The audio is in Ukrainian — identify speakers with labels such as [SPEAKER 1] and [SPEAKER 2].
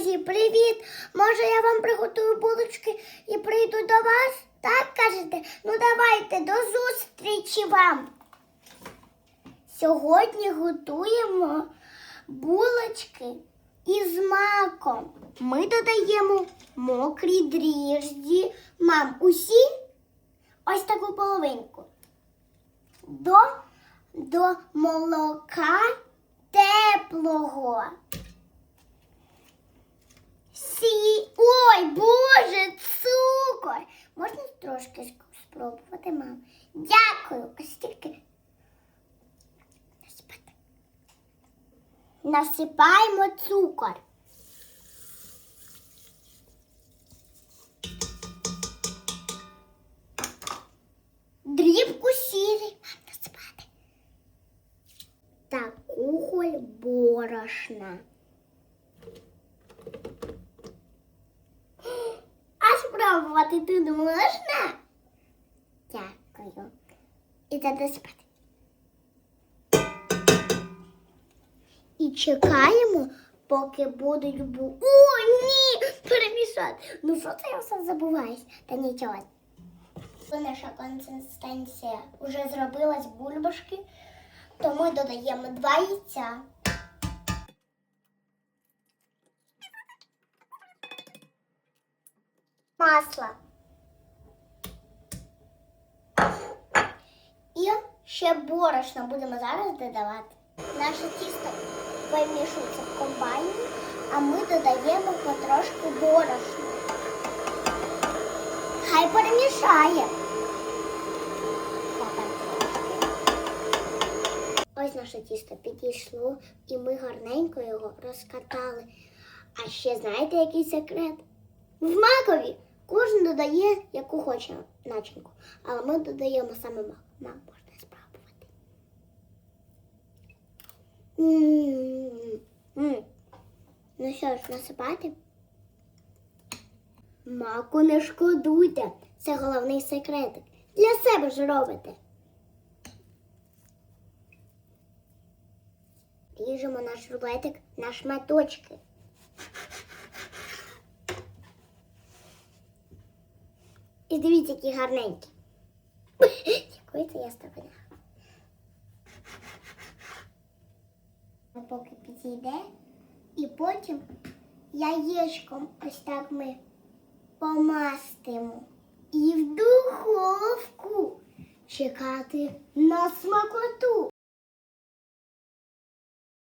[SPEAKER 1] Друзі, привіт! Може я вам приготую булочки і прийду до вас? Так кажете? Ну давайте до зустрічі вам. Сьогодні готуємо булочки із маком. Ми додаємо мокрі дріжджі. Мам, усі ось таку половинку. До, до молока теплого. Сі. Ой, Боже, цукор. Можна трошки спробувати, мам? Дякую. Ось тільки. Насипати. Насипаємо цукор. Дрібку сірі. Мам, насипати. Та кухоль борошна. А спробувати тут можна? І тоді спати. І чекаємо, поки будуть бу. О, ні! Перемішати. Ну що це я все забуваюсь? Та нічого. Наша консистенція вже зробилась бульбашки, то ми додаємо два яйця. масло. І ще борошно будемо зараз додавати. Наше тісто вимішується в комбайні, а ми додаємо потрошки борошна. Хай перемішає. Ось наше тісто підійшло, і ми гарненько його розкатали. А ще знаєте, який секрет? В макові кожен додає яку хоче начинку, але ми додаємо саме мак. Мак можна спробувати. М-м-м. М. Ну що ж, насипати? Маку не шкодуйте. Це головний секретик. Для себе ж робите. Ріжемо наш рулетик на шматочки. І дивіться, які гарненькі. Якої це я стороня. Поки підійде. І потім яєчком ось так ми помастимо. І в духовку чекати на смакоту.